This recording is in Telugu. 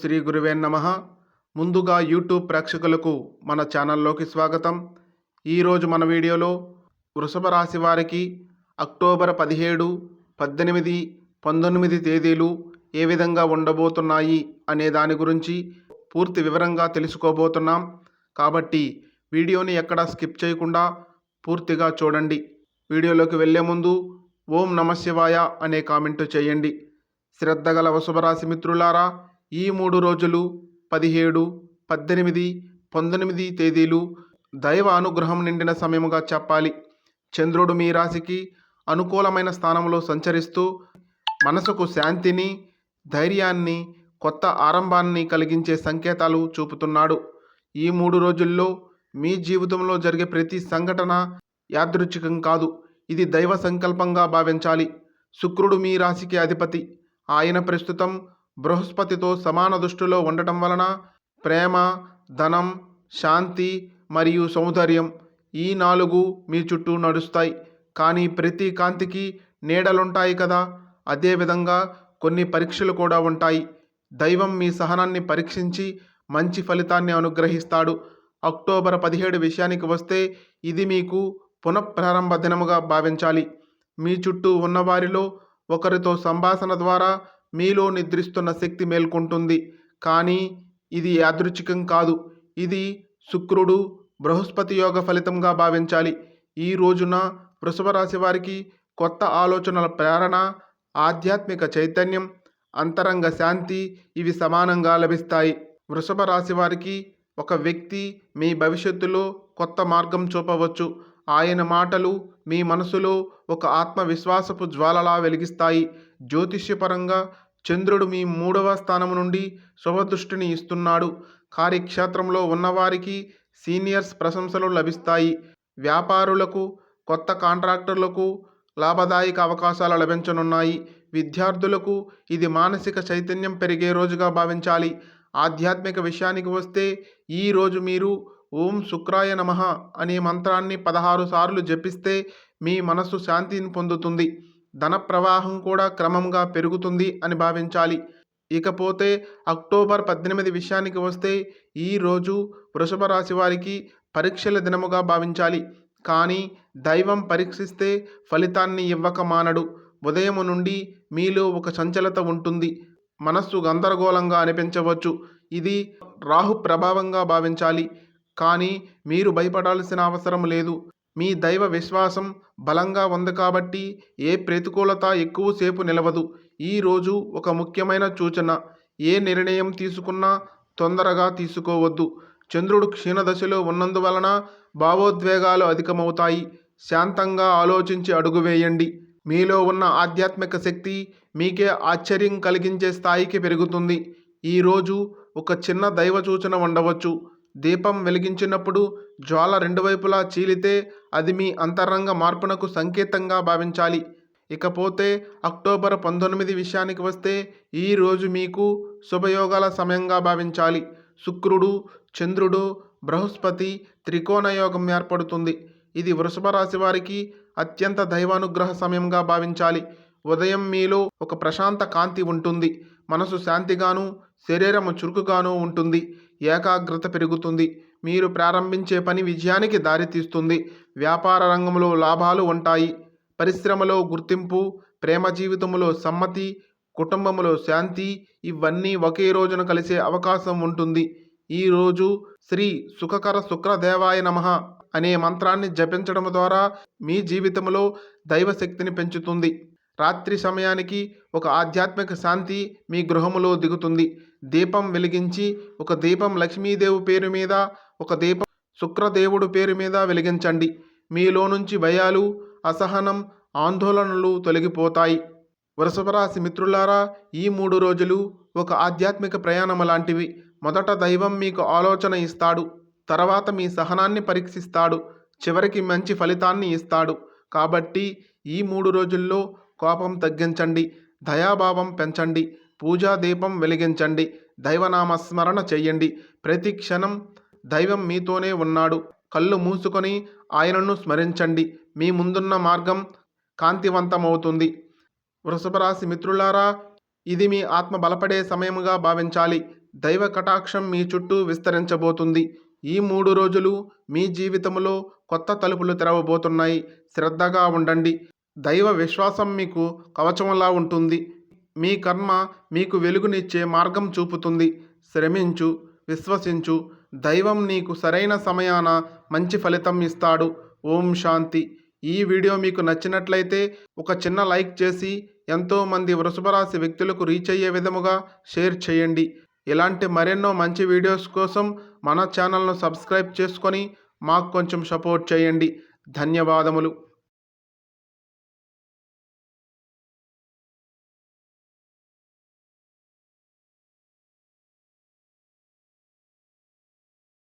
శ్రీ గురువే నమ. ముందుగా యూట్యూబ్ ప్రేక్షకులకు మన ఛానల్లోకి స్వాగతం. ఈరోజు మన వీడియోలో వృషభ రాశి వారికి అక్టోబర్ పదిహేడు పద్దెనిమిది పంతొమ్మిది తేదీలు ఏ విధంగా ఉండబోతున్నాయి అనే దాని గురించి పూర్తి వివరంగా తెలుసుకోబోతున్నాం. కాబట్టి వీడియోని ఎక్కడా స్కిప్ చేయకుండా పూర్తిగా చూడండి. వీడియోలోకి వెళ్ళే ముందు ఓం నమశివాయ అనే కామెంటు చేయండి. శ్రద్ధగల వసుభరాశి మిత్రులారా ఈ మూడు రోజులు పదిహేడు పద్దెనిమిది పంతొమ్మిది తేదీలు దైవ అనుగ్రహం నిండిన సమయముగా చెప్పాలి. చంద్రుడు మీ రాశికి అనుకూలమైన స్థానంలో సంచరిస్తూ మనసుకు శాంతిని ధైర్యాన్ని కొత్త ఆరంభాన్ని కలిగించే సంకేతాలు చూపుతున్నాడు. ఈ మూడు రోజుల్లో మీ జీవితంలో జరిగే ప్రతి సంఘటన యాదృచ్ఛికం కాదు. ఇది దైవ సంకల్పంగా భావించాలి. శుక్రుడు మీ రాశికి అధిపతి. ఆయన ప్రస్తుతం బృహస్పతితో సమాన దృష్టిలో ఉండటం వలన ప్రేమ ధనం శాంతి మరియు సౌందర్యం ఈ నాలుగు మీ చుట్టూ నడుస్తాయి. కానీ ప్రతి కాంతికి నీడలుంటాయి కదా? అదేవిధంగా కొన్ని పరీక్షలు కూడా ఉంటాయి. దైవం మీ సహనాన్ని పరీక్షించి మంచి ఫలితాన్ని అనుగ్రహిస్తాడు. అక్టోబర్ పదిహేడు విషయానికి వస్తే ఇది మీకు పునఃప్రారంభ దినముగా భావించాలి. మీ చుట్టూ ఉన్నవారిలో ఒకరితో సంభాషణ ద్వారా మీలో నిద్రిస్తున్న శక్తి మేల్కొంటుంది. కానీ ఇది యాదృచ్ఛికం కాదు. ఇది శుక్రుడు బృహస్పతి యోగ ఫలితంగా భావించాలి. ఈ రోజున వృషభ రాశి వారికి కొత్త ఆలోచనల ప్రేరణ ఆధ్యాత్మిక చైతన్యం అంతరంగ శాంతి ఇవి సమానంగా లభిస్తాయి. వృషభ రాశి వారికి ఒక వ్యక్తి మీ భవిష్యత్తులో కొత్త మార్గం చూపవచ్చు. ఆయన మాటలు మీ మనసులో ఒక ఆత్మవిశ్వాసపు జ్వాలలా వెలిగిస్తాయి. జ్యోతిష్యపరంగా చంద్రుడు మీ మూడవ స్థానం నుండి శుభదృష్టిని ఇస్తున్నాడు. కార్యక్షేత్రంలో ఉన్నవారికి సీనియర్స్ ప్రశంసలు లభిస్తాయి. వ్యాపారులకు కొత్త కాంట్రాక్టర్లకు లాభదాయక అవకాశాలు లభించనున్నాయి. విద్యార్థులకు ఇది మానసిక చైతన్యం పెరిగే రోజుగా భావించాలి. ఆధ్యాత్మిక విషయానికి వస్తే ఈ రోజు మీరు ఓం శుక్రాయ నమ అనే మంత్రాన్ని పదహారు సార్లు జపిస్తే మీ మనస్సు శాంతిని పొందుతుంది. ధన ప్రవాహం కూడా క్రమంగా పెరుగుతుంది అని భావించాలి. ఇకపోతే అక్టోబర్ పద్దెనిమిది విషయానికి వస్తే ఈ రోజు వృషభ రాశి వారికి పరీక్షల దినముగా భావించాలి. కానీ దైవం పరీక్షిస్తే ఫలితాన్ని ఇవ్వక మానడు. ఉదయం నుండి మీలో ఒక సంచలత ఉంటుంది. మనస్సు గందరగోళంగా అనిపించవచ్చు. ఇది రాహు ప్రభావంగా భావించాలి. కానీ మీరు భయపడాల్సిన అవసరం లేదు. మీ దైవ విశ్వాసం బలంగా ఉంది కాబట్టి ఏ ప్రతికూలత ఎక్కువసేపు నిలవదు. ఈరోజు ఒక ముఖ్యమైన సూచన. ఏ నిర్ణయం తీసుకున్నా తొందరగా తీసుకోవద్దు. చంద్రుడు క్షీణదశలో ఉన్నందువలన భావోద్వేగాలు అధికమవుతాయి. శాంతంగా ఆలోచించి అడుగు వేయండి. మీలో ఉన్న ఆధ్యాత్మిక శక్తి మీకే ఆశ్చర్యం కలిగించే స్థాయికి పెరుగుతుంది. ఈరోజు ఒక చిన్న దైవ సూచన ఉండవచ్చు. దీపం వెలిగించినప్పుడు జ్వాల రెండు వైపులా చీలితే అది మీ అంతరంగ మార్పునకు సంకేతంగా భావించాలి. ఇకపోతే అక్టోబర్ పంతొమ్మిది విషయానికి వస్తే ఈ రోజు మీకు శుభయోగాల సమయంగా భావించాలి. శుక్రుడు చంద్రుడు బృహస్పతి త్రికోణ యోగం ఏర్పడుతుంది. ఇది వృషభ రాశి వారికి అత్యంత దైవానుగ్రహ సమయంగా భావించాలి. ఉదయం మీలో ఒక ప్రశాంత కాంతి ఉంటుంది. మనసు శాంతిగాను శరీరము చురుకుగాను ఉంటుంది. ఏకాగ్రత పెరుగుతుంది. మీరు ప్రారంభించే పని విజయానికి దారితీస్తుంది. వ్యాపార రంగంలో లాభాలు ఉంటాయి. పరిశ్రమలో గుర్తింపు ప్రేమ జీవితంలో సమ్మతి కుటుంబంలో శాంతి ఇవన్నీ ఒకే రోజున కలిసే అవకాశం ఉంటుంది. ఈరోజు శ్రీ సుఖకర శుక్రదేవాయ నమ అనే మంత్రాన్ని జపించడం ద్వారా మీ జీవితంలో దైవశక్తిని పెంచుతుంది. రాత్రి సమయానికి ఒక ఆధ్యాత్మిక శాంతి మీ గృహములో దిగుతుంది. దీపం వెలిగించి ఒక దీపం లక్ష్మీదేవి పేరు మీద ఒక దీపం శుక్రదేవుడు పేరు మీద వెలిగించండి. మీలో నుంచి భయాలు అసహనం ఆందోళనలు తొలగిపోతాయి. వృషభరాశి మిత్రులారా ఈ మూడు రోజులు ఒక ఆధ్యాత్మిక ప్రయాణం లాంటివి. మొదట దైవం మీకు ఆలోచన ఇస్తాడు. తర్వాత మీ సహనాన్ని పరీక్షిస్తాడు. చివరికి మంచి ఫలితాన్ని ఇస్తాడు. కాబట్టి ఈ మూడు రోజుల్లో కోపం తగ్గించండి దయాభావం పెంచండి పూజా దీపం వెలిగించండి దైవనామ స్మరణ చెయ్యండి ప్రతి క్షణం దైవం మీతోనే ఉన్నాడు. కళ్ళు మూసుకొని ఆయనను స్మరించండి. మీ ముందున్న మార్గం కాంతివంతమవుతుంది. వృషభరాశి మిత్రులారా ఇది మీ ఆత్మ బలపడే సమయముగా భావించాలి. దైవ కటాక్షం మీ చుట్టూ విస్తరించబోతుంది. ఈ మూడు రోజులు మీ జీవితంలో కొత్త తలుపులు తెరవబోతున్నాయి. శ్రద్ధగా ఉండండి. దైవ విశ్వాసం మీకు కవచంలా ఉంటుంది. మీ కర్మ మీకు వెలుగునిచ్చే మార్గం చూపుతుంది. శ్రమించు విశ్వసించు. దైవం నీకు సరైన సమయాన మంచి ఫలితం ఇస్తాడు. ఓం శాంతి. ఈ వీడియో మీకు నచ్చినట్లయితే ఒక చిన్న లైక్ చేసి ఎంతోమంది వృషభరాశి వ్యక్తులకు రీచ్ అయ్యే విధముగా షేర్ చేయండి. ఇలాంటి మరెన్నో మంచి వీడియోస్ కోసం మన ఛానల్ను సబ్స్క్రైబ్ చేసుకొని మాకు కొంచెం సపోర్ట్ చేయండి. ధన్యవాదములు.